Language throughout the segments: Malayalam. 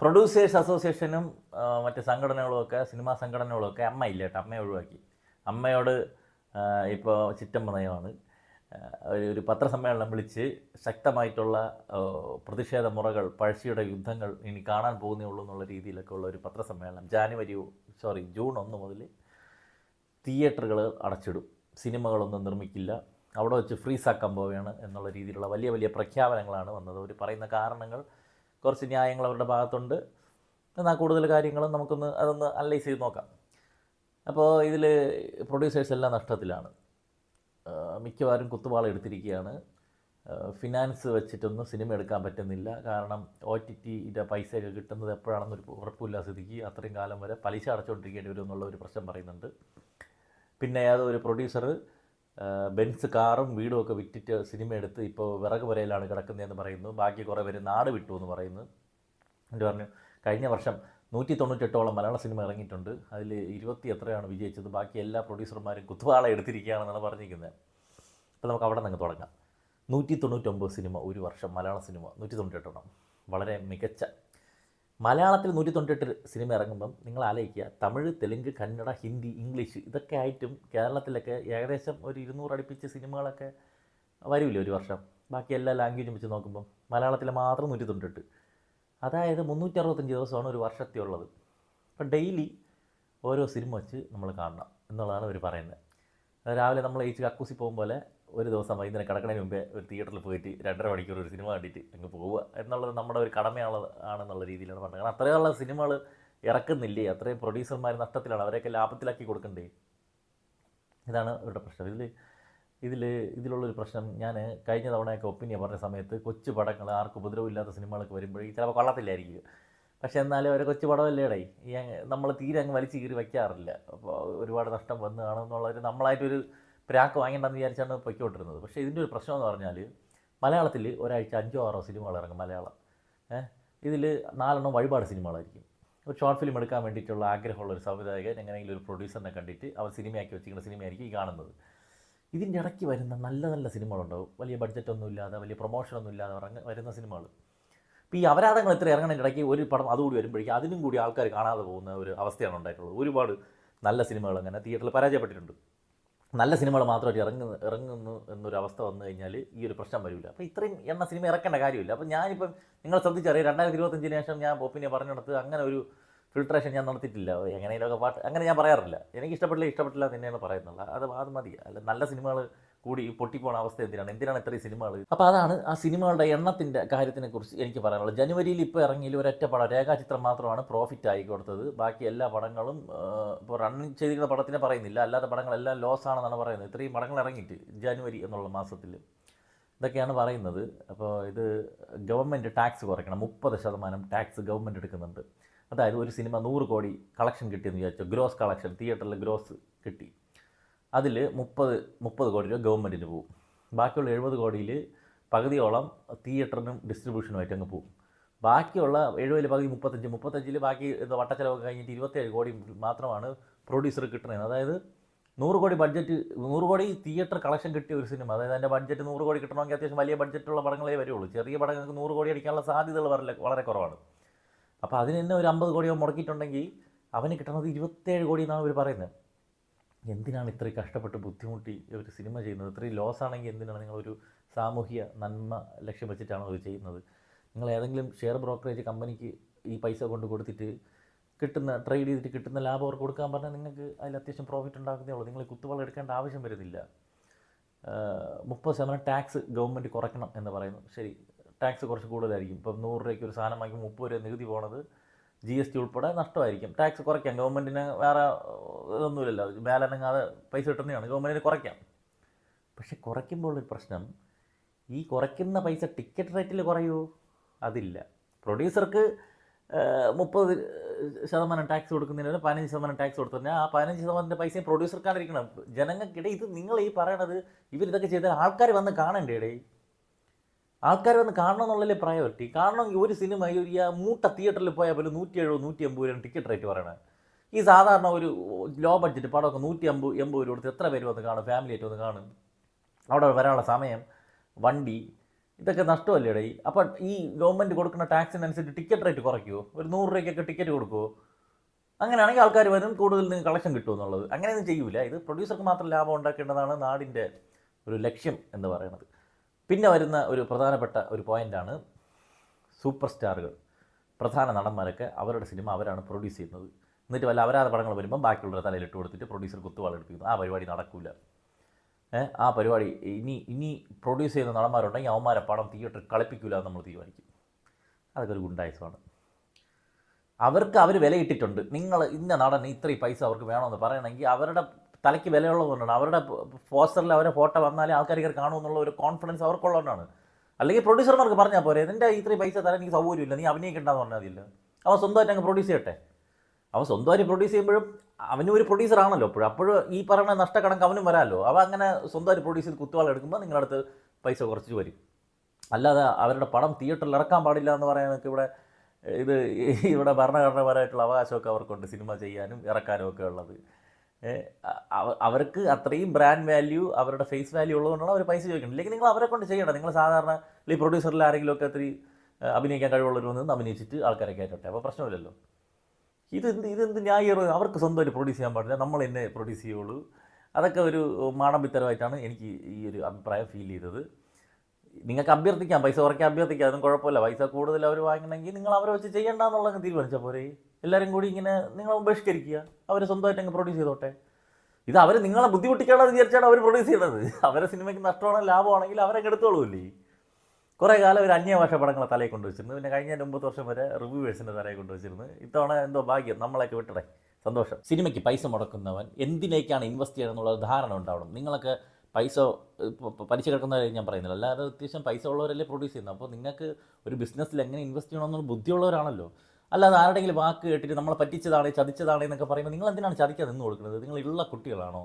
പ്രൊഡ്യൂസേഴ്സ് അസോസിയേഷനും മറ്റ് സംഘടനകളുമൊക്കെ സിനിമാ സംഘടനകളുമൊക്കെ അമ്മ ഇല്ല കേട്ടോ അമ്മയെ ഒഴിവാക്കി. അമ്മയോട് ഇപ്പോൾ ചിറ്റം പ്രണയമാണ്. ഒരു- ഒരു പത്രസമ്മേളനം വിളിച്ച് ശക്തമായിട്ടുള്ള പ്രതിഷേധ മുറകൾ പഴശ്ശിയുടെ യുദ്ധങ്ങൾ ഇനി കാണാൻ പോകുന്നേ ഉള്ളൂ എന്നുള്ള രീതിയിലൊക്കെ ഉള്ള ഒരു പത്രസമ്മേളനം ജാനുവരി സോറി ജൂൺ ഒന്ന് മുതൽ തിയേറ്ററുകൾ അടച്ചിടും. സിനിമകളൊന്നും നിർമ്മിക്കില്ല. അവിടെ വെച്ച് ഫ്രീസാക്കാൻ പോവുകയാണ് എന്നുള്ള രീതിയിലുള്ള വലിയ വലിയ പ്രഖ്യാപനങ്ങളാണ് വന്നത്. അവർ പറയുന്ന കാരണങ്ങൾ കുറച്ച് ന്യായങ്ങൾ അവരുടെ ഭാഗത്തുണ്ട്. എന്നാൽ കൂടുതൽ കാര്യങ്ങളും നമുക്കൊന്ന് അതൊന്ന് അനലൈസ് ചെയ്ത് നോക്കാം. അപ്പോൾ ഇതിൽ പ്രൊഡ്യൂസേഴ്സ് എല്ലാം നഷ്ടത്തിലാണ്. മിക്കവാറും കുത്തുപാള എടുത്തിരിക്കുകയാണ്. ഫിനാൻസ് വെച്ചിട്ടൊന്നും സിനിമ എടുക്കാൻ പറ്റുന്നില്ല. കാരണം ഒ ടി ടിയുടെ പൈസയൊക്കെ കിട്ടുന്നത് എപ്പോഴാണെന്നൊരു ഉറപ്പില്ല സ്ഥിതിക്ക് അത്രയും കാലം വരെ പലിശ അടച്ചുകൊണ്ടിരിക്കേണ്ടി വരും എന്നുള്ള ഒരു പ്രശ്നം പറയുന്നുണ്ട്. പിന്നെ ഏതോ ഒരു പ്രൊഡ്യൂസർ ബെൻസ് കാറും വീടും ഒക്കെ വിറ്റിട്ട് സിനിമ എടുത്ത് ഇപ്പോൾ വിറക് വരയിലാണ് കിടക്കുന്നതെന്ന് പറയുന്നു. ബാക്കി കുറേ പേര് നാട് വിട്ടു എന്ന് പറയുന്നു. എന്നിട്ട് പറഞ്ഞു കഴിഞ്ഞ വർഷം നൂറ്റി തൊണ്ണൂറ്റെട്ടോളം മലയാള സിനിമ ഇറങ്ങിയിട്ടുണ്ട്. അതിൽ ഇരുപത്തി എത്രയാണ് വിജയിച്ചത്? ബാക്കി എല്ലാ പ്രൊഡ്യൂസർമാരും കുത്തുവാള എടുത്തിരിക്കുകയാണെന്നാണ് പറഞ്ഞിരിക്കുന്നത്. അപ്പോൾ നമുക്ക് അവിടെ നിന്ന് തുടങ്ങാം. നൂറ്റി തൊണ്ണൂറ്റൊമ്പത് സിനിമ ഒരു വർഷം മലയാള സിനിമ നൂറ്റി തൊണ്ണൂറ്റെട്ടെണ്ണം വളരെ മികച്ച മലയാളത്തിൽ നൂറ്റി തൊണ്ണൂറ്റെട്ട് സിനിമ ഇറങ്ങുമ്പം നിങ്ങൾ ആലോചിക്കുക തമിഴ് തെലുങ്ക് കന്നഡ ഹിന്ദി ഇംഗ്ലീഷ് ഇതൊക്കെ ആയിട്ടും കേരളത്തിലൊക്കെ ഏകദേശം ഒരു ഇരുന്നൂറ് അടുപ്പിച്ച് സിനിമകളൊക്കെ വരില്ലേ ഒരു വർഷം. ബാക്കി എല്ലാ ലാംഗ്വേജും വെച്ച് നോക്കുമ്പം മലയാളത്തിൽ മാത്രം നൂറ്റി തൊണ്ണൂറ്റെട്ട് അതായത് മുന്നൂറ്റി അറുപത്തഞ്ച് ദിവസമാണ് ഒരു വർഷത്തെ ഉള്ളത്. അപ്പം ഡെയിലി ഓരോ സിനിമ വെച്ച് നമ്മൾ കാണണം എന്നുള്ളതാണ് അവർ പറയുന്നത്. രാവിലെ നമ്മൾ ഈ കക്കൂസി പോകും പോലെ ഒരു ദിവസം വൈകുന്നേരം കിടക്കണതിന് മുമ്പേ ഒരു തിയേറ്ററിൽ പോയിട്ട് രണ്ടര മണിക്കൂർ ഒരു സിനിമ കണ്ടിട്ട് അങ്ങ് പോവുക എന്നുള്ളത് നമ്മുടെ ഒരു കടമയാണ് ആണെന്നുള്ള രീതിയിലാണ് പറഞ്ഞത്. കാരണം അത്രയുള്ള സിനിമകൾ ഇറക്കുന്നില്ലേ? അത്രയും പ്രൊഡ്യൂസർമാർ നഷ്ടത്തിലാണ്. അവരെയൊക്കെ ലാഭത്തിലാക്കി കൊടുക്കണ്ടേ? ഇതാണ് ഇവരുടെ പ്രശ്നം. ഇതിൽ ഇതിൽ ഇതിലുള്ളൊരു പ്രശ്നം ഞാൻ കഴിഞ്ഞ തവണയൊക്കെ ഒപ്പീനിയൻ പറഞ്ഞ സമയത്ത് കൊച്ചു പടങ്ങൾ ആർക്കും ഉപദ്രവമില്ലാത്ത സിനിമകളൊക്കെ വരുമ്പോഴേ ചിലപ്പോൾ കൊള്ളത്തില്ലായിരിക്കും. പക്ഷേ എന്നാലും ഒരു കൊച്ചു പടമല്ലേടേ? ഈ നമ്മൾ തീരെ അങ്ങ് വലിച്ചു കീറി വയ്ക്കാറില്ല. അപ്പോൾ ഒരുപാട് നഷ്ടം വന്നു കാണുമെന്നുള്ളൊരു നമ്മളായിട്ടൊരു പ്രാക്ക് വാങ്ങണ്ടെന്ന് വിചാരിച്ചാണ് പൊയ്ക്കോട്ടിരുന്നത് പക്ഷേ ഇതിന്റെ ഒരു പ്രശ്നം എന്ന് പറഞ്ഞാൽ മലയാളത്തിൽ ഒരാഴ്ച അഞ്ചോ ആറോ സിനിമകൾ ഇറങ്ങും മലയാളം. ഇതിൽ നാലെണ്ണം വഴിപാട് സിനിമകളായിരിക്കും. ഒരു ഷോർട്ട് ഫിലിം എടുക്കാൻ വേണ്ടിയിട്ടുള്ള ആഗ്രഹമുള്ള ഒരു സംവിധായകൻ എങ്ങനെയെങ്കിലും ഒരു പ്രൊഡ്യൂസറിനെ കണ്ടിട്ട് അവർ സിനിമയാക്കി വെച്ചിരിക്കുന്ന സിനിമയായിരിക്കും ഈ കാണുന്നത്. ഇതിന്റെ ഇടയ്ക്ക് വരുന്ന നല്ല നല്ല സിനിമകളുണ്ടാവും. വലിയ ബഡ്ജറ്റൊന്നും ഇല്ലാതെ വലിയ പ്രൊമോഷനൊന്നും ഇല്ലാതെ ഇറങ്ങ വരുന്ന സിനിമകൾ. ഇപ്പോൾ ഈ അപരാധങ്ങൾ ഇത്ര ഇറങ്ങുന്നതിന്റെ ഇടയ്ക്ക് ഒരു പടം അതുകൂടി വരുമ്പോഴേക്കും അതിനും കൂടി ആൾക്കാർ കാണാതെ പോകുന്ന ഒരു അവസ്ഥയാണ് ഉണ്ടായിട്ടുള്ളത്. ഒരുപാട് നല്ല സിനിമകൾ അങ്ങനെ തിയേറ്ററിൽ പരാജയപ്പെട്ടിട്ടുണ്ട്. നല്ല സിനിമകൾ മാത്രമായിട്ട് ഇറങ്ങുന്നു ഇറങ്ങുന്നു എന്നൊരു അവസ്ഥ വന്നു കഴിഞ്ഞാൽ ഈ ഒരു പ്രശ്നം വരില്ല. അപ്പോൾ ഇത്രയും എണ്ണ സിനിമ ഇറക്കേണ്ട കാര്യമില്ല. അപ്പോൾ ഞാനിപ്പം നിങ്ങൾ ശ്രദ്ധിച്ചറിയാം? രണ്ടായിരത്തി ഇരുപത്തഞ്ചിന് ശേഷം ഞാൻ പോപ്പിനെ പറഞ്ഞിടത്ത് അങ്ങനെ ഒരു ഫിൽട്രേഷൻ ഞാൻ നടത്തിയിട്ടില്ല. എങ്ങനെയൊക്കെ പാട്ട് അങ്ങനെ ഞാൻ പറയാറില്ല. എനിക്ക് ഇഷ്ടപ്പെട്ടില്ല ഇഷ്ടപ്പെട്ടില്ല തന്നെയാണ് പറയുന്നത് അത് അത് മതി. അല്ല നല്ല സിനിമകൾ കൂടി പൊട്ടിപ്പോണ അവസ്ഥ എന്തിനാണ്? എന്തിനാണ് ഇത്രയും സിനിമകൾ? അപ്പോൾ അതാണ് ആ സിനിമകളുടെ എണ്ണത്തിന്റെ കാര്യത്തിനെ കുറിച്ച് എനിക്ക് പറയാനുള്ളത്. ജനുവരിയിൽ ഇപ്പോൾ ഇറങ്ങിയിൽ ഒരൊറ്റ പടം രേഖാചിത്രം മാത്രമാണ് പ്രോഫിറ്റ് ആയി കൊടുത്തത്. ബാക്കി എല്ലാ പടങ്ങളും ഇപ്പോൾ റൺ ചെയ്തിരിക്കുന്ന പടത്തിനെ പറയുന്നില്ല. അല്ലാത്ത പടങ്ങളെല്ലാം ലോസ് ആണെന്നാണ് പറയുന്നത്. ഇത്രയും പടങ്ങൾ ഇറങ്ങിയിട്ട് ജനുവരി എന്നുള്ള മാസത്തിൽ. ഇതൊക്കെയാണ് പറയുന്നത്. അപ്പോൾ ഇത് ഗവൺമെന്റ് ടാക്സ് കുറയ്ക്കണം. മുപ്പത് ശതമാനം ടാക്സ് ഗവൺമെന്റ് എടുക്കുന്നുണ്ട്. അതായത് ഒരു സിനിമ നൂറ് കോടി കളക്ഷൻ കിട്ടിയെന്ന് വിചാരിച്ചു? ഗ്രോസ് കളക്ഷൻ തിയേറ്ററിൽ ഗ്രോസ് കിട്ടി. അതിൽ മുപ്പത് മുപ്പത് കോടി രൂപ ഗവൺമെന്റിന് പോകും ബാക്കിയുള്ള എഴുപത് കോടിയിൽ പകുതിയോളം തിയേറ്ററിനും ഡിസ്ട്രിബ്യൂഷനുമായിട്ട് അങ്ങ് പോകും ബാക്കിയുള്ള എഴുപതിൽ പകുതി മുപ്പത്തഞ്ച് മുപ്പത്തഞ്ചിൽ ബാക്കി എന്താ വട്ടച്ചെലവൊക്കെ കഴിഞ്ഞിട്ട് ഇരുപത്തേഴ് കോടി മാത്രമാണ് പ്രൊഡ്യൂസർ കിട്ടുന്നത് അതായത് നൂറ് കോടി ബഡ്ജറ്റ് നൂറ് കോടി തിയേറ്റർ കളക്ഷൻ കിട്ടിയ ഒരു സിനിമ അതായത് അതിന്റെ ബഡ്ജറ്റ് നൂറ് കോടി കിട്ടണമെങ്കിൽ അത്യാവശ്യം വലിയ ബഡ്ജറ്റുള്ള പടങ്ങളേ വരുള്ളൂ. ചെറിയ പടങ്ങൾക്ക് നൂറ് കോടി അടിക്കാനുള്ള സാധ്യതകൾ വളരെ വളരെ കുറവാണ്. അപ്പോൾ അതിന് തന്നെ ഒരു അമ്പത് കോടിയോ മുടക്കിയിട്ടുണ്ടെങ്കിൽ അവന് കിട്ടുന്നത് ഇരുപത്തേഴ് കോടി എന്നാണ് ഇവർ പറയുന്നത്. എന്തിനാണ് ഇത്രയും കഷ്ടപ്പെട്ട് ബുദ്ധിമുട്ടി ഒരു സിനിമ ചെയ്യുന്നത്? ഇത്രയും ലോസ് ആണെങ്കിൽ എന്തിനാണ് നിങ്ങളൊരു സാമൂഹിക നന്മ ലക്ഷ്യം വെച്ചിട്ടാണ് അത് ചെയ്യുന്നത്? നിങ്ങൾ ഏതെങ്കിലും ഷെയർ ബ്രോക്കറേജ് കമ്പനിക്ക് ഈ പൈസ കൊണ്ട് കൊടുത്തിട്ട് കിട്ടുന്ന ട്രേഡ് ചെയ്തിട്ട് കിട്ടുന്ന ലാഭം അവർക്ക് കൊടുക്കാൻ പറഞ്ഞാൽ നിങ്ങൾക്ക് അതിൽ അത്യാവശ്യം പ്രോഫിറ്റ് ഉണ്ടാക്കുന്നേ ഉള്ളൂ. നിങ്ങൾ കുത്തുവള എടുക്കേണ്ട ആവശ്യം വരുന്നില്ല. മുപ്പത് ശതമാനം ടാക്സ് ഗവൺമെന്റ് കുറയ്ക്കണം എന്ന് പറയുന്നു. ശരി ടാക്സ് കുറച്ച് കൂടുതലായിരിക്കും. ഇപ്പം നൂറ് രൂപയ്ക്ക് ഒരു സാധനം വാങ്ങി മുപ്പത് രൂപ നികുതി പോണത് ജി എസ് ടി ഉൾപ്പെടെ നഷ്ടമായിരിക്കും. ടാക്സ് കുറയ്ക്കാം. ഗവൺമെന്റിന് വേറെ ഇതൊന്നുമില്ലല്ലോ. മേലനങ്ങാതെ പൈസ കിട്ടുന്നതാണ്. ഗവൺമെന്റിന് കുറയ്ക്കാം. പക്ഷെ കുറയ്ക്കുമ്പോൾ ഒരു പ്രശ്നം ഈ കുറയ്ക്കുന്ന പൈസ ടിക്കറ്റ് റേറ്റിൽ കുറയൂ അതില്ല. പ്രൊഡ്യൂസർക്ക് മുപ്പത് ശതമാനം ടാക്സ് കൊടുക്കുന്നതിന് പതിനഞ്ച് ശതമാനം ടാക്സ് കൊടുത്തതിന് ആ പതിനഞ്ച് ശതമാനത്തിന്റെ പൈസയും പ്രൊഡ്യൂസർക്കാണ് ഇരിക്കണം ജനങ്ങൾക്കിടെ ഇത് നിങ്ങൾ ഈ പറയണത് ഇവരിതൊക്കെ ചെയ്താൽ ആൾക്കാർ വന്ന് കാണണ്ടേ ഇടേ ആൾക്കാർ വന്ന് കാണണം എന്നുള്ളതിലെ പ്രയോറിറ്റി കാണണമെങ്കിൽ ഒരു സിനിമ ഈ മൂട്ട തിയേറ്ററിൽ പോയാൽ പോലും നൂറ്റി എഴുപത് നൂറ്റി അമ്പത് രൂപ ടിക്കറ്റ് റേറ്റ് പറയണത് ഈ സാധാരണ ഒരു ലോ ബഡ്ജറ്റ് പടമൊക്കെ നൂറ്റി അമ്പത് എൺപത് രൂപ കൊടുത്ത് എത്ര പേര് വന്ന് കാണും? ഫാമിലി ആയിട്ട് വന്ന് കാണും. അവിടെ വരാനുള്ള സമയം വണ്ടി ഇതൊക്കെ നഷ്ടമല്ലേ ഇടയി അപ്പോൾ ഈ ഗവൺമെന്റ് കൊടുക്കുന്ന ടാക്സിനനുസരിച്ച് ടിക്കറ്റ് റേറ്റ് കുറയ്ക്കുമോ ഒരു നൂറ് രൂപയ്ക്കൊക്കെ ടിക്കറ്റ് കൊടുക്കുമോ അങ്ങനെയാണെങ്കിൽ ആൾക്കാർ വരും കൂടുതൽ നിങ്ങൾക്ക് കളക്ഷൻ കിട്ടുമെന്നുള്ളത് അങ്ങനെയൊന്നും ചെയ്യൂല. ഇത് പ്രൊഡ്യൂസർക്ക് മാത്രം ലാഭം ഉണ്ടാക്കേണ്ടതാണ് നാടിന്റെ ഒരു ലക്ഷ്യം എന്ന് പറയുന്നത്. പിന്നെ വരുന്ന ഒരു പ്രധാനപ്പെട്ട ഒരു പോയിന്റാണ് സൂപ്പർ സ്റ്റാറുകൾ പ്രധാന നടന്മാരൊക്കെ അവരുടെ സിനിമ അവരാണ് പ്രൊഡ്യൂസ് ചെയ്യുന്നത്. എന്നിട്ട് വല്ല അവരാധ പടങ്ങൾ വരുമ്പോൾ ബാക്കിയുള്ളവരെ തലയിലിട്ട് കൊടുത്തിട്ട് പ്രൊഡ്യൂസർ കുത്തുവാളെടുപ്പിക്കുന്നു ആ പരിപാടി നടക്കില്ല ആ പരിപാടി ഇനി ഇനി പ്രൊഡ്യൂസ് ചെയ്യുന്ന നടന്മാരുണ്ടെങ്കിൽ അവന്മാരെ പടം തിയേറ്ററിൽ കളിപ്പിക്കില്ല എന്ന് നമ്മൾ തീരുമാനിക്കും. അതൊക്കെ ഒരു ഗുണ്ടായുസമാണ്. അവർക്ക് അവർ വിലയിട്ടിട്ടുണ്ട്. നിങ്ങൾ ഇന്ന നടൻ ഇത്രയും പൈസ അവർക്ക് വേണമെന്ന് പറയണമെങ്കിൽ അവരുടെ തലയ്ക്ക് വിലയുള്ളതുകൊണ്ടാണ്. അവരുടെ പോസ്റ്ററിൽ അവരുടെ ഫോട്ടോ വന്നാലേ ആൾക്കാർ കയറി കാണുമെന്നുള്ള ഒരു കോൺഫിഡൻസ് അവർക്കുള്ളതുകൊണ്ടാണ്. അല്ലെങ്കിൽ പ്രൊഡ്യൂസർമാർക്ക് പറഞ്ഞാൽ പോരെ നിന്റെ ഇത്രയും പൈസ തരാൻ എനിക്ക് സൗകര്യമില്ല നീ അഭിനയിക്കണ്ടെന്ന് പറഞ്ഞാൽ മതിയില്ല. അവൻ സ്വന്തമായിട്ട് അങ്ങ് പ്രൊഡ്യൂസ് ചെയ്യട്ടെ. അവൻ സ്വന്തമായിട്ട് പ്രൊഡ്യൂസ് ചെയ്യുമ്പോഴും അവനും ഒരു പ്രൊഡ്യൂസർ ആണല്ലോ അപ്പോഴും അപ്പോഴും ഈ പറയുന്ന നഷ്ടക്കണക്ക് അവനും വരാമല്ലോ. അവ അങ്ങനെ സ്വന്തമായിട്ട് പ്രൊഡ്യൂസ് ചെയ്ത് കുത്തുവാൾ എടുക്കുമ്പോൾ നിങ്ങളുടെ അടുത്ത് പൈസ കുറച്ച് വരും. അല്ലാതെ അവരുടെ പടം തിയേറ്ററിൽ ഇറക്കാൻ പാടില്ല എന്ന് പറയാനൊക്കെ ഇവിടെ ഇത് ഇവിടെ ഭരണഘടനാപരമായിട്ടുള്ള അവകാശമൊക്കെ അവർക്കുണ്ട്. സിനിമ ചെയ്യാനും ഇറക്കാനും ഒക്കെ ഉള്ളത്. അവർക്ക് അത്രയും ബ്രാൻഡ് വാല്യൂ അവരുടെ ഫേസ് വാല്യൂ ഉള്ളതുകൊണ്ടാണ് അവർ പൈസ ചോദിക്കുന്നത്. ഇല്ലെങ്കിൽ നിങ്ങൾ അവരെ കൊണ്ട് ചെയ്യണം നിങ്ങൾ സാധാരണ ഈ പ്രൊഡ്യൂസറിൽ ആരെങ്കിലും ഒക്കെ അത്രയും അഭിനയിക്കാൻ കഴിവുള്ളവർ വന്ന് അഭിനയിച്ചിട്ട് ആൾക്കാരെ കയറ്റട്ടെ. അപ്പോൾ പ്രശ്നമില്ലല്ലോ. ഇതെന്ത് ഇതെന്ത് ന്യായീകരണം അവർക്ക് സ്വന്തമായിട്ട് പ്രൊഡ്യൂസ് ചെയ്യാൻ പാടില്ല. നമ്മൾ എന്നെ പ്രൊഡ്യൂസ് ചെയ്യുള്ളൂ. അതൊക്കെ ഒരു മാടമ്പിത്തരമായിട്ടാണ് എനിക്ക് ഈ ഒരു അഭിപ്രായം ഫീൽ ചെയ്തത്. നിങ്ങൾക്ക് അഭ്യർത്ഥിക്കാം. പൈസ കുറയ്ക്കാൻ അഭ്യർത്ഥിക്കാം. അതൊന്നും കുഴപ്പമില്ല. പൈസ കൂടുതൽ അവർ വാങ്ങണമെങ്കിൽ നിങ്ങൾ അവരെ വെച്ച് ചെയ്യണ്ടെന്നുള്ളത് തീരുമാനിച്ചാൽ പോരെ. എല്ലാവരും കൂടി ഇങ്ങനെ നിങ്ങളെ ബഹിഷ്കരിക്കുക. അവർ സ്വന്തമായിട്ട് അങ്ങ് പ്രൊഡ്യൂസ് ചെയ്തോട്ടെ. ഇത് അവർ നിങ്ങളെ ബുദ്ധിമുട്ടിക്കാണെന്ന് വിചാരിച്ചാണ് അവർ പ്രൊഡ്യൂസ് ചെയ്യണത് അവരെ സിനിമയ്ക്ക് നഷ്ടമാണോ ലാഭമാണെങ്കിൽ അവരെ എടുത്തോളൂല്ലേ? കുറേ കാലം ഒരു അന്യഭാഷ പടങ്ങളെ തലയിൽ കൊണ്ടുവച്ചിരുന്നു. പിന്നെ കഴിഞ്ഞ ഒമ്പത് വർഷം വരെ റിവ്യൂവേഴ്സിന്റെ തലയിൽ കൊണ്ടുവച്ചിരുന്നു. ഇത്തവണ എന്തോ ഭാഗ്യം നമ്മളൊക്കെ വിട്ടടേ. സന്തോഷം. സിനിമയ്ക്ക് പൈസ മുടക്കുന്നവൻ എന്തിനേക്കാണ് ഇൻവെസ്റ്റ് ചെയ്യുന്നത് എന്നുള്ള ധാരണ ഉണ്ടാവണം. നിങ്ങളൊക്കെ പൈസ പലിശ കിടക്കുന്നവരെ ഞാൻ പറയുന്നില്ല. അല്ലാതെ അത്യാവശ്യം പൈസ ഉള്ളവരല്ലേ പ്രൊഡ്യൂസ് ചെയ്യുന്നത്. അപ്പോൾ നിങ്ങൾക്ക് ഒരു ബിസിനസ്സിൽ എങ്ങനെ ഇൻവെസ്റ്റ് ചെയ്യണമെന്നുള്ള ബുദ്ധിയുള്ളവരാണല്ലോ. അല്ലാതെ ആരുടെങ്കിലും വാക്ക് കേട്ടിട്ട് നമ്മളെ പറ്റിച്ചതാണ് ചതിച്ചതാണ് എന്നൊക്കെ പറയുമ്പോൾ നിങ്ങൾ എന്തിനാണ് ചതിക്കാൻ നിന്ന് കൊടുക്കുന്നത്? നിങ്ങൾ ഉള്ള കുട്ടികളാണോ?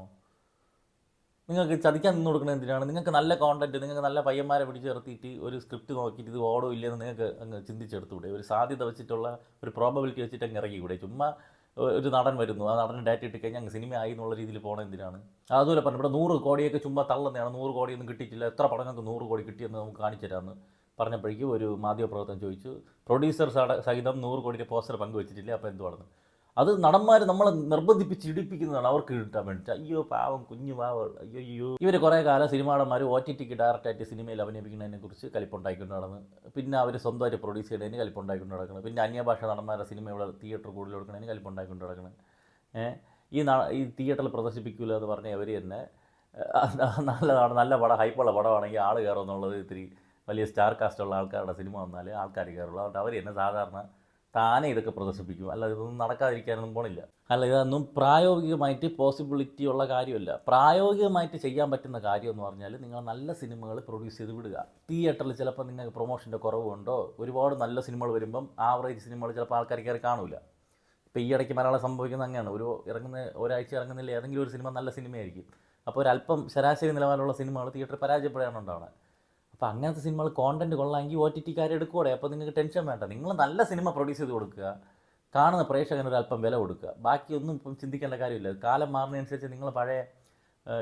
നിങ്ങൾക്ക് ചതിക്കാൻ നിന്ന് കൊടുക്കുന്നത് എന്തിനാണ്? നിങ്ങൾക്ക് നല്ല കോണ്ടന്റ് നിങ്ങൾക്ക് നല്ല പയ്യന്മാരെ പിടിച്ച് നിർത്തിയിട്ട് ഒരു സ്ക്രിപ്റ്റ് നോക്കിയിട്ട് ഇത് ഓടോ ഇല്ലെന്ന് നിങ്ങൾക്ക് അങ്ങ് ചിന്തിച്ചെടുത്തുകൂടെ? ഒരു സാധ്യത വെച്ചിട്ടുള്ള ഒരു പ്രോബബിലിറ്റി വെച്ചിട്ട് അങ്ങ് ഇറങ്ങിക്കൂടെ? ചുമ്മാ ഒരു നടൻ വരുന്നു ആ നടന് ഡാറ്റ ഇട്ട് കഴിഞ്ഞാൽ അങ്ങ് സിനിമ ആയി എന്നുള്ള രീതിയിൽ പോകണം എന്തിനാണ്? അതുപോലെ പറഞ്ഞു ഇവിടെ നൂറ് കോടിയൊക്കെ ചുമ്മാ തള്ളുന്നതാണ്. നൂറ് കോടിയൊന്നും കിട്ടിയിട്ടില്ല. എത്ര പടങ്ങൾക്ക് നൂറ് കോടി കിട്ടിയെന്ന് നമുക്ക് കാണിച്ചു തരാമെന്ന് പറഞ്ഞപ്പോഴേക്കും ഒരു മാധ്യമപ്രവർത്തകൻ ചോദിച്ചു പ്രൊഡ്യൂസർ സഹിതം നൂറ് കോടിയുടെ പോസ്റ്റർ പങ്കുവച്ചിട്ടില്ല? അപ്പോൾ എന്തുവാണെന്ന്? അത് നടന്മാർ നമ്മളെ നിർബന്ധിപ്പിച്ച് ഇടിപ്പിക്കുന്നതാണ് അവർക്ക് കിട്ടാൻ വേണ്ടിയിട്ട്. അയ്യോ പാവം കുഞ്ഞു പാവം അയ്യോ അയ്യോ ഇവർ കുറേ കാലം സിനിമാടന്മാർ ഒ ടി ടിക്ക് ഡയറക്റ്റായിട്ട് സിനിമയിൽ അഭിനയിപ്പിക്കുന്നതിനെ കുറിച്ച് കലിപ്പുണ്ടായിക്കൊണ്ട് നടന്ന് പിന്നെ അവർ സ്വന്തമായിട്ട് പ്രൊഡ്യൂസ് ചെയ്യുന്നതിന് കലിപ്പുണ്ടായിക്കൊണ്ട് നടക്കുന്നത്. പിന്നെ അന്യഭാഷ നടന്മാരുടെ സിനിമ ഇവിടെ തിയേറ്റർ കൂടുതൽ കൊടുക്കുന്നതിന് കലിപ്പുണ്ടായിക്കൊണ്ട് നടക്കുന്നത്. ഈ ഈ തിയേറ്ററിൽ പ്രദർശിപ്പിക്കില്ല എന്ന് പറഞ്ഞ അവർ തന്നെ നല്ലതാണ് നല്ല പടം ഹൈപ്പുള്ള പടമാണെങ്കിൽ ആൾ കയറുമെന്നുള്ളത് ഇത്തിരി വലിയ സ്റ്റാർ കാസ്റ്റ് ഉള്ള ആൾക്കാരുടെ സിനിമ വന്നാൽ ആൾക്കാർ കയറുള്ളൂ. അതുകൊണ്ട് അവർ തന്നെ സാധാരണ താനെ ഇതൊക്കെ പ്രദർശിപ്പിക്കും. അല്ല ഇതൊന്നും നടക്കാതിരിക്കാനൊന്നും പോണില്ല. അല്ല ഇതൊന്നും പ്രായോഗികമായിട്ട് പോസിബിലിറ്റി ഉള്ള കാര്യമല്ല. പ്രായോഗികമായിട്ട് ചെയ്യാൻ പറ്റുന്ന കാര്യം എന്ന് പറഞ്ഞാൽ നിങ്ങൾ നല്ല സിനിമകൾ പ്രൊഡ്യൂസ് ചെയ്ത് വിടുക. തിയേറ്ററിൽ ചിലപ്പോൾ നിങ്ങൾക്ക് പ്രൊമോഷന്റെ കുറവുണ്ടോ? ഒരുപാട് നല്ല സിനിമകൾ വരുമ്പം ആവറേജ് സിനിമകൾ ചിലപ്പോൾ ആൾക്കാർ കയറി കാണില്ല ഇപ്പോൾ ഈ ഇടയ്ക്ക് മലയാളം സംഭവിക്കുന്നത് അങ്ങനെയാണ്. ഒരു ഇറങ്ങുന്ന ഒരാഴ്ച ഇറങ്ങുന്നില്ല ഏതെങ്കിലും ഒരു സിനിമ നല്ല സിനിമയായിരിക്കും. അപ്പോൾ ഒരു അല്പം ശരാശരി നിലവാരമുള്ള സിനിമകൾ തിയേറ്ററിൽ പരാജയപ്പെടുകയാണ് ഉണ്ടാവുന്നത് അപ്പോൾ അങ്ങനത്തെ സിനിമകൾ കോണ്ടന്റ് കൊള്ളാമെങ്കിൽ ഒ ടി ടിക്കാർ എടുക്കൂടെ അപ്പോൾ നിങ്ങൾക്ക് ടെൻഷൻ വേണ്ട. നിങ്ങൾ നല്ല സിനിമ പ്രൊഡ്യൂസ് ചെയ്ത് കൊടുക്കുക. കാണുന്ന പ്രേക്ഷകന് അല്പം വില കൊടുക്കുക. ബാക്കിയൊന്നും ഇപ്പം ചിന്തിക്കേണ്ട കാര്യമില്ല. കാലം മാറുന്നതനുസരിച്ച് നിങ്ങൾ പഴയ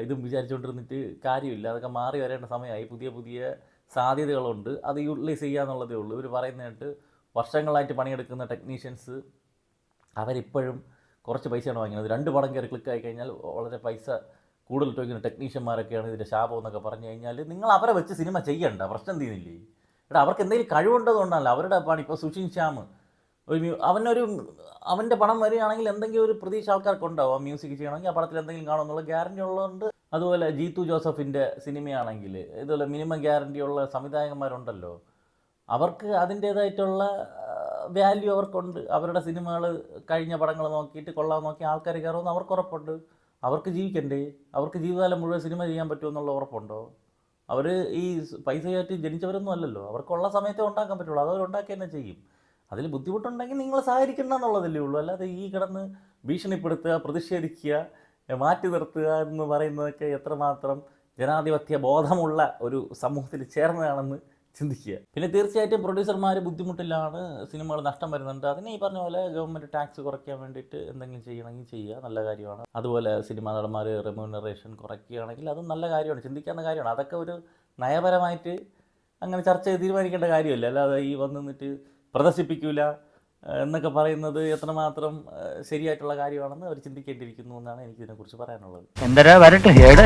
ഇതും വിചാരിച്ചുകൊണ്ടിരുന്നിട്ട് കാര്യമില്ല. അതൊക്കെ മാറി വരേണ്ട സമയമായി. പുതിയ പുതിയ സാധ്യതകളുണ്ട്. അത് യൂട്ടിലൈസ് ചെയ്യുക എന്നുള്ളതേ ഉള്ളൂ. ഇവർ പറയുന്നതായിട്ട് വർഷങ്ങളായിട്ട് പണിയെടുക്കുന്ന ടെക്നീഷ്യൻസ് അവരിപ്പോഴും കുറച്ച് പൈസയാണ് വാങ്ങിയത് രണ്ട് പടം കയറി ക്ലിക്ക് ആയി കഴിഞ്ഞാൽ വളരെ പൈസ കൂടുതൽ ചോദിക്കുന്ന ടെക്നീഷ്യന്മാരൊക്കെയാണ് ഇതിന്റെ ശാപം എന്നൊക്കെ പറഞ്ഞു കഴിഞ്ഞാൽ നിങ്ങൾ അവരെ വെച്ച് സിനിമ ചെയ്യണ്ട പ്രശ്നം തീരുന്നില്ലേ എടാ അവർക്ക് എന്തെങ്കിലും കഴിവുണ്ടതുകൊണ്ടല്ല അവരുടെ പണി ഇപ്പോൾ സുഷിൻ ശ്യാം ഒരു അവനൊരു അവന്റെ പണം വരികയാണെങ്കിൽ എന്തെങ്കിലും ഒരു പ്രതീക്ഷ ആൾക്കാർക്ക് ഉണ്ടാവും ആ മ്യൂസിക് ചെയ്യണമെങ്കിൽ ആ പടത്തിൽ എന്തെങ്കിലും കാണുമെന്നുള്ള ഗ്യാരണ്ടി ഉള്ളതുകൊണ്ട്. അതുപോലെ ജീത്തു ജോസഫിന്റെ സിനിമയാണെങ്കിൽ ഇതുപോലെ മിനിമം ഗ്യാരണ്ടി ഉള്ള സംവിധായകന്മാരുണ്ടല്ലോ. അവർക്ക് അതിന്റേതായിട്ടുള്ള വാല്യൂ അവർക്കുണ്ട്. അവരുടെ സിനിമകൾ കഴിഞ്ഞ പടങ്ങൾ നോക്കിയിട്ട് കൊള്ളാൻ നോക്കി ആൾക്കാർ കയറുമെന്ന് അവർക്ക് ഉറപ്പുണ്ട്. അവർക്ക് ജീവിക്കണ്ടേ? അവർക്ക് ജീവിതകാലം മുഴുവൻ സിനിമ ചെയ്യാൻ പറ്റുമെന്നുള്ള ഉറപ്പുണ്ടോ? അവർ ഈ പൈസ പൈസയായിട്ട് ജനിച്ചവരൊന്നും അല്ലല്ലോ. അവർക്കുള്ള സമയത്തെ ഉണ്ടാക്കാൻ പറ്റുള്ളൂ. അതവർ ഉണ്ടാക്കി തന്നെ ചെയ്യും. അതിൽ ബുദ്ധിമുട്ടുണ്ടെങ്കിൽ നിങ്ങൾ സഹകരിക്കണ്ട എന്നുള്ളതല്ലേ ഉള്ളൂ. അല്ലാതെ ഈ കിടന്ന് ഭീഷണിപ്പെടുത്തുക പ്രതിഷേധിക്കുക മാറ്റി നിർത്തുക എന്ന് പറയുന്നതൊക്കെ എത്രമാത്രം ജനാധിപത്യ ബോധമുള്ള ഒരു സമൂഹത്തിൽ ചേർന്നതാണെന്ന് ചിന്തിക്കുക. പിന്നെ തീർച്ചയായിട്ടും പ്രൊഡ്യൂസർമാർ ബുദ്ധിമുട്ടിലാണ് സിനിമകൾ നഷ്ടം വരുന്നുണ്ട്. അതിന് ഈ പറഞ്ഞ പോലെ ഗവൺമെന്റ് ടാക്സ് കുറയ്ക്കാൻ വേണ്ടിയിട്ട് എന്തെങ്കിലും ചെയ്യണമെങ്കിൽ ചെയ്യുക. നല്ല കാര്യമാണ്. അതുപോലെ സിനിമാ നടന്മാർ റെമ്യൂണറേഷൻ കുറയ്ക്കുകയാണെങ്കിൽ അതും നല്ല കാര്യമാണ്. ചിന്തിക്കാവുന്ന കാര്യമാണ്. അതൊക്കെ ഒരു നയപരമായിട്ട് അങ്ങനെ ചർച്ച ചെയ്ത് തീരുമാനിക്കേണ്ട കാര്യമല്ല. അല്ലാതെ ഈ വന്ന് നിന്നിട്ട് പ്രദർശിപ്പിക്കൂല എന്നൊക്കെ പറയുന്നത് എത്രമാത്രം ശരിയായിട്ടുള്ള കാര്യമാണെന്ന് അവർ ചിന്തിക്കേണ്ടിയിരിക്കുന്നു എന്നാണ് എനിക്ക് ഇതിനെക്കുറിച്ച് പറയാനുള്ളത്. എന്തരാ വരട്ടെ ഏട്?